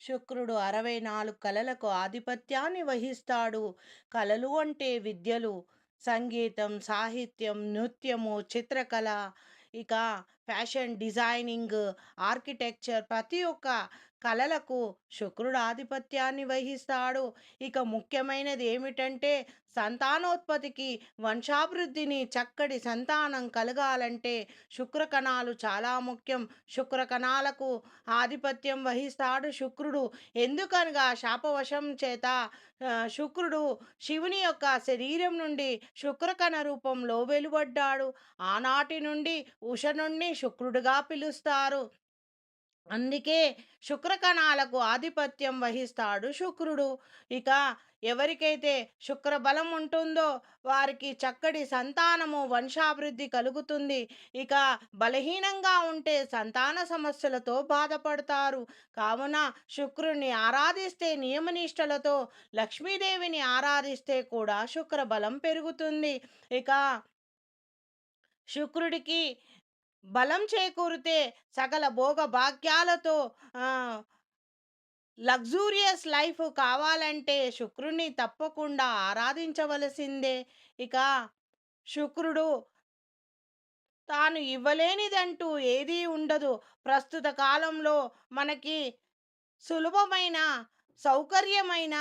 శుక్రుడు అరవై నాలుగు కళలకు ఆధిపత్యాన్ని వహిస్తాడు. కళలు అంటే విద్యలు సంగీతం సాహిత్యం నృత్యము చిత్రకళ. ఇక ఫ్యాషన్ డిజైనింగ్ ఆర్కిటెక్చర్ ప్రతి ఒక్క కళలకు శుక్రుడు ఆధిపత్యాన్ని వహిస్తాడు. ఇక ముఖ్యమైనది ఏమిటంటే సంతానోత్పత్తికి వంశాభివృద్ధిని చక్కటి సంతానం కలగాలంటే శుక్రకణాలు చాలా ముఖ్యం. శుక్రకణాలకు ఆధిపత్యం వహిస్తాడు శుక్రుడు. ఎందుకనగా శాపవశం చేత శుక్రుడు శివుని యొక్క శరీరం నుండి శుక్రకణ రూపంలో వెలువడ్డాడు. ఆనాటి నుండి ఉష నుండి శుక్రుడుగా పిలుస్తారు. అందుకే శుక్రకణాలకు ఆధిపత్యం వహిస్తాడు శుక్రుడు. ఇక ఎవరికైతే శుక్ర బలం ఉంటుందో వారికి చక్కటి సంతానము వంశాభివృద్ధి కలుగుతుంది. ఇక బలహీనంగా ఉంటే సంతాన సమస్యలతో బాధపడతారు. కావున శుక్రుణ్ణి ఆరాధిస్తే నియమనిష్టలతో లక్ష్మీదేవిని ఆరాధిస్తే కూడా శుక్రబలం పెరుగుతుంది. ఇక శుక్రుడికి బలం చేకూరితే సకల భోగ భాగ్యాలతో లగ్జూరియస్ లైఫ్ కావాలంటే శుక్రుని తప్పకుండా ఆరాధించవలసిందే. ఇక శుక్రుడు తాను ఇవ్వలేనిదంటూ ఏదీ ఉండదు. ప్రస్తుత కాలంలో మనకి సులభమైన సౌకర్యమైన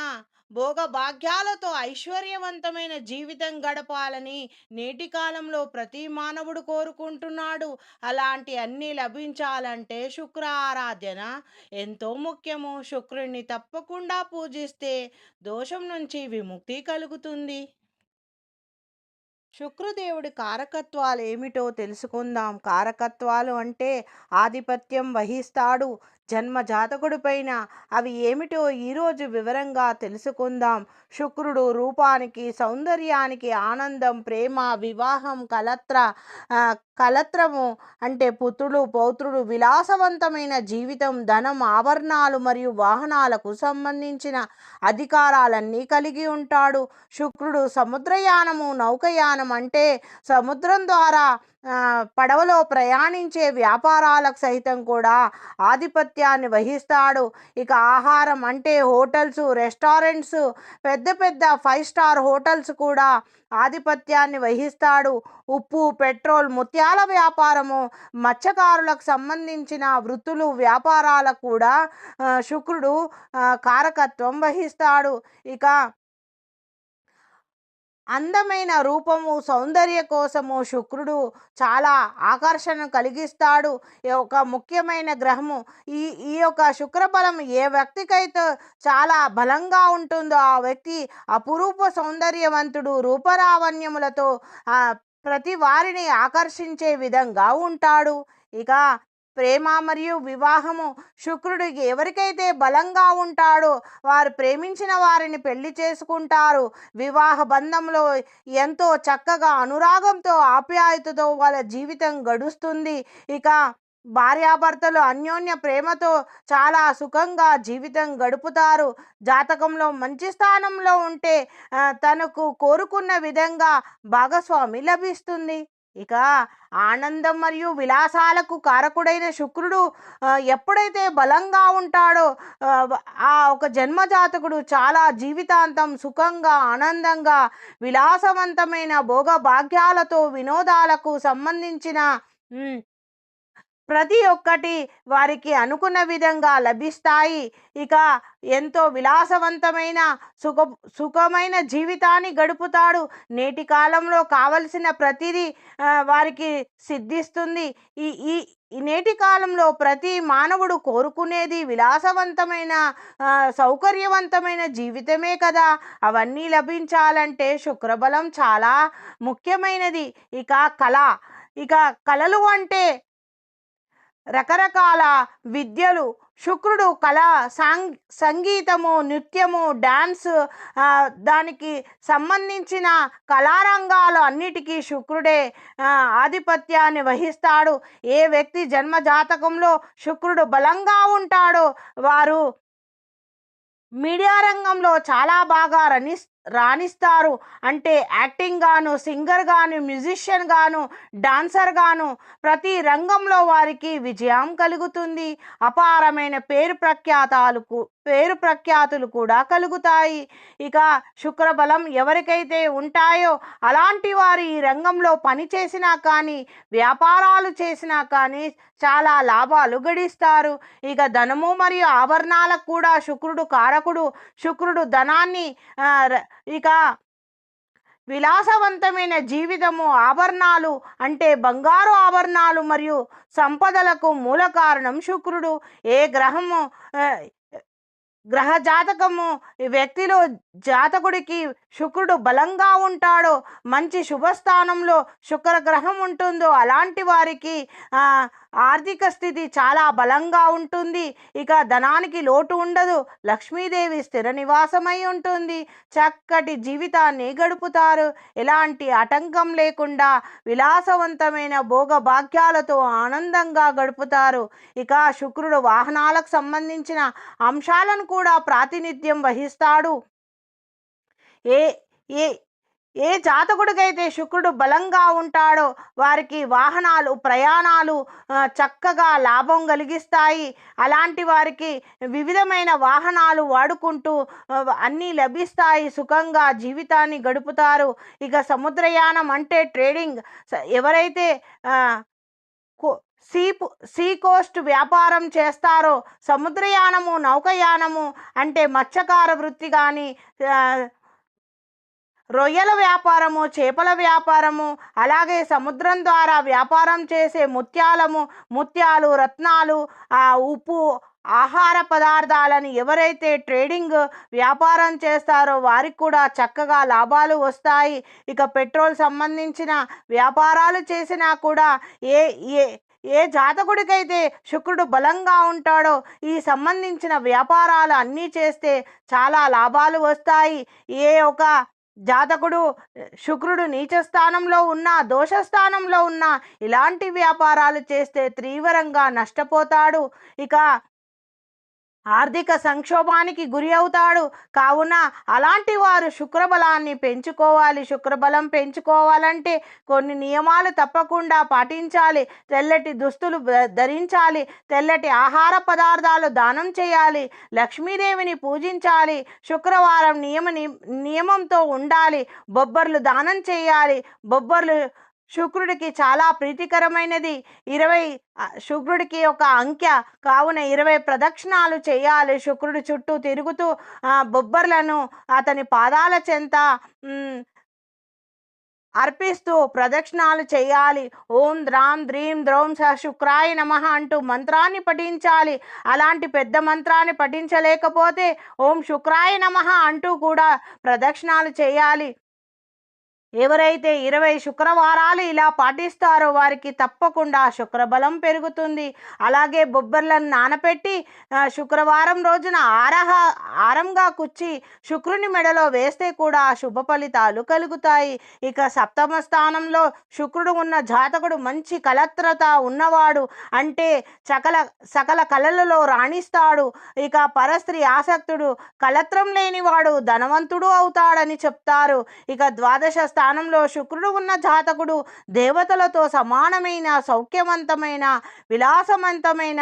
భోగ భాగ్యాలతో ఐశ్వర్యవంతమైన జీవితం గడపాలని నేటి కాలంలో ప్రతి మానవుడు కోరుకుంటున్నాడు. అలాంటి అన్నీ లభించాలంటే శుక్ర ఆరాధన ఎంతో ముఖ్యము. శుక్రుణ్ణి తప్పకుండా పూజిస్తే దోషం నుంచి విముక్తి కలుగుతుంది. శుక్రదేవుడి కారకత్వాలు ఏమిటో తెలుసుకుందాం. కారకత్వాలు అంటే ఆధిపత్యం వహిస్తాడు. జన్మ జాతకుడిపైన అవి ఏమిటో ఈరోజు వివరంగా తెలుసుకుందాం. శుక్రుడు రూపానికి సౌందర్యానికి ఆనందం ప్రేమ వివాహం కలత్ర కలత్రము అంటే పుత్రుడు పౌత్రుడు విలాసవంతమైన జీవితం ధనం ఆభరణాలు మరియు వాహనాలకు సంబంధించిన అధికారాలన్నీ కలిగి ఉంటాడు. శుక్రుడు సముద్రయానము నౌకయానం అంటే సముద్రం ద్వారా పడవలో ప్రయాణించే వ్యాపారాలకు సైతం కూడా ఆధిపత్యాన్ని వహిస్తాడు. ఇక ఆహారం అంటే హోటల్స్ రెస్టారెంట్స్ పెద్ద పెద్ద ఫైవ్ స్టార్ హోటల్స్ కూడా ఆధిపత్యాన్ని వహిస్తాడు. ఉప్పు పెట్రోల్ ముత్యాల వ్యాపారము మత్స్యకారులకు సంబంధించిన వృత్తులు వ్యాపారాలకు కూడా శుక్రుడు కారకత్వం వహిస్తాడు. ఇక అందమైన రూపము సౌందర్య కోసము శుక్రుడు చాలా ఆకర్షణ కలిగిస్తాడు. ఈ ఒక ముఖ్యమైన గ్రహము ఈ ఈ యొక్క శుక్రబలం ఏ వ్యక్తికైతే చాలా బలంగా ఉంటుందో ఆ వ్యక్తి అపురూప సౌందర్యవంతుడు రూపరావణ్యములతో ప్రతి వారిని ఆకర్షించే విధంగా ఉంటాడు. ఇక ప్రేమ మరియు వివాహము శుక్రుడికి ఎవరికైతే బలంగా ఉంటాడో వారు ప్రేమించిన వారిని పెళ్ళి చేసుకుంటారు. వివాహ బంధంలో ఎంతో చక్కగా అనురాగంతో ఆప్యాయతతో వాళ్ళ జీవితం గడుస్తుంది. ఇక భార్యాభర్తలు అన్యోన్య ప్రేమతో చాలా సుఖంగా జీవితం గడుపుతారు. జాతకంలో మంచి స్థానంలో ఉంటే తనకు కోరుకున్న విధంగా భాగస్వామి లభిస్తుంది. ఇక ఆనందం మరియు విలాసాలకు కారకుడైన శుక్రుడు ఎప్పుడైతే బలంగా ఉంటాడో ఆ, ఒక జన్మజాతకుడు చాలా జీవితాంతం సుఖంగా ఆనందంగా విలాసవంతమైన భోగభాగ్యాలతో వినోదాలకు సంబంధించిన ప్రతి ఒక్కటి వారికి అనుకున్న విధంగా లభిస్తాయి. ఇక ఎంతో విలాసవంతమైన సుఖ సుఖమైన జీవితాన్ని గడుపుతాడు. నేటి కాలంలో కావలసిన ప్రతిదీ వారికి సిద్ధిస్తుంది. ఈ ఈ నేటి కాలంలో ప్రతి మానవుడు కోరుకునేది విలాసవంతమైన సౌకర్యవంతమైన జీవితమే కదా. అవన్నీ లభించాలంటే శుక్రబలం చాలా ముఖ్యమైనది. ఇక కళ ఇక కళలు అంటే రకరకాల విద్యలు. శుక్రుడు కళ సాంగ్ సంగీతము నృత్యము డ్యాన్స్ దానికి సంబంధించిన కళారంగాలు అన్నిటికీ శుక్రుడే ఆధిపత్యాన్ని వహిస్తాడు. ఏ వ్యక్తి జన్మ జాతకంలో శుక్రుడు బలంగా ఉంటాడో వారు మీడియా రంగంలో చాలా బాగా రనిస్ రాణిస్తారు. అంటే యాక్టింగ్ గాను సింగర్ గాను మ్యూజిషియన్ గాను డాన్సర్ గాను ప్రతి రంగంలో వారికి విజయం కలుగుతుంది. అపారమైన పేరు ప్రఖ్యాతాలకు పేరు ప్రఖ్యాతులు కూడా కలుగుతాయి. ఇక శుక్రబలం ఎవరికైతే ఉంటాయో అలాంటి వారు ఈ రంగంలో పని చేసినా కానీ వ్యాపారాలు చేసినా కానీ చాలా లాభాలు గడిస్తారు. ఇక ధనము మరియు ఆభరణాలకు కూడా శుక్రుడు కారకుడు శుక్రుడు ధనాన్ని ర- ఇక విలాసవంతమైన జీవితము ఆభరణాలు అంటే బంగారు ఆభరణాలు మరియు సంపదలకు మూల కారణం శుక్రుడు. ఏ గ్రహము గ్రహ జాతకము. ఈ వ్యక్తిలో జాతకుడికి శుక్రుడు బలంగా ఉంటాడో మంచి శుభస్థానంలో శుక్ర గ్రహం ఉంటుందో అలాంటి వారికి ఆర్థిక స్థితి చాలా బలంగా ఉంటుంది. ఇక ధనానికి లోటు ఉండదు. లక్ష్మీదేవి స్థిర నివాసమై ఉంటుంది. చక్కటి జీవితాన్ని గడుపుతారు. ఎలాంటి ఆటంకం లేకుండా విలాసవంతమైన భోగ భాగ్యాలతో ఆనందంగా గడుపుతారు. ఇక శుక్రుడు వాహనాలకు సంబంధించిన అంశాలను కూడా ప్రాతినిధ్యం వహిస్తాడు. ఏ ఏ ఏ జాతకుడికైతే శుక్రుడు బలంగా ఉంటాడో వారికి వాహనాలు ప్రయాణాలు చక్కగా లాభం కలిగిస్తాయి. అలాంటి వారికి వివిధమైన వాహనాలు వాడుకుంటూ అన్నీ లభిస్తాయి. సుఖంగా జీవితాన్ని గడుపుతారు. ఇక సముద్రయానం అంటే ట్రేడింగ్. ఎవరైతే సీపు కో- సీ సీ కోస్ట్ వ్యాపారం చేస్తారో సముద్రయానము నౌకయానము అంటే మత్స్యకార వృత్తి కానీ రొయ్యల వ్యాపారము చేపల వ్యాపారము అలాగే సముద్రం ద్వారా వ్యాపారం చేసే ముత్యాలము ముత్యాలు రత్నాలు ఆ ఉప్పు ఆహార పదార్థాలను ఎవరైతే ట్రేడింగ్ వ్యాపారం చేస్తారో వారికి కూడా చక్కగా లాభాలు వస్తాయి. ఇక పెట్రోల్ సంబంధించిన వ్యాపారాలు చేసినా కూడా ఏ ఏ ఏ జాతకుడికైతే శుక్రుడు బలంగా ఉంటాడో ఈ సంబంధించిన వ్యాపారాలు అన్నీ చేస్తే చాలా లాభాలు వస్తాయి. ఏ ఒక జాతకుడు శుక్రుడు నీచ స్థానంలో ఉన్న దోష స్థానంలో ఉన్న ఇలాంటి వ్యాపారాలు చేస్తే తీవ్రంగా నష్టపోతాడు. ఇక ఆర్థిక సంక్షోభానికి గురి అవుతాడు. కావున అలాంటి వారు శుక్రబలాన్ని పెంచుకోవాలి. శుక్రబలం పెంచుకోవాలంటే కొన్ని నియమాలు తప్పకుండా పాటించాలి. తెల్లటి దుస్తులు ధరించాలి. తెల్లటి ఆహార పదార్థాలు దానం చేయాలి. లక్ష్మీదేవిని పూజించాలి. శుక్రవారం నియమ ని- నియమంతో ఉండాలి. బొబ్బర్లు దానం చేయాలి. బొబ్బర్లు శుక్రుడికి చాలా ప్రీతికరమైనది. ఇరవై శుక్రుడికి ఒక అంకె. కావున ఇరవై ప్రదక్షిణాలు చేయాలి. శుక్రుడి చుట్టూ తిరుగుతూ బొబ్బర్లను అతని పాదాల చెంత అర్పిస్తూ ప్రదక్షిణాలు చేయాలి. ఓం ద్రాం ద్రీం ద్రౌం స శుక్రాయ నమ అంటూ మంత్రాన్ని పఠించాలి. అలాంటి పెద్ద మంత్రాన్ని పఠించలేకపోతే ఓం శుక్రాయ నమ అంటూ కూడా ప్రదక్షిణాలు చేయాలి. ఎవరైతే ఇరవై శుక్రవారాలు ఇలా పాటిస్తారో వారికి తప్పకుండా శుక్రబలం పెరుగుతుంది. అలాగే బొబ్బర్లను నానపెట్టి శుక్రవారం రోజున ఆరహ ఆరంగా కుచ్చి శుక్రుని మెడలో వేస్తే కూడా శుభ ఫలితాలు కలుగుతాయి. ఇక సప్తమ స్థానంలో శుక్రుడు ఉన్న జాతకుడు మంచి కలత్రత ఉన్నవాడు అంటే సకల సకల కళలలో రాణిస్తాడు. ఇక పరస్త్రీ ఆసక్తుడు కలత్రం లేనివాడు ధనవంతుడు అవుతాడని చెప్తారు. ఇక ద్వాదశ స్థానంలో శుక్రుడు ఉన్న జాతకుడు దేవతలతో సమానమైన సౌఖ్యవంతమైన విలాసవంతమైన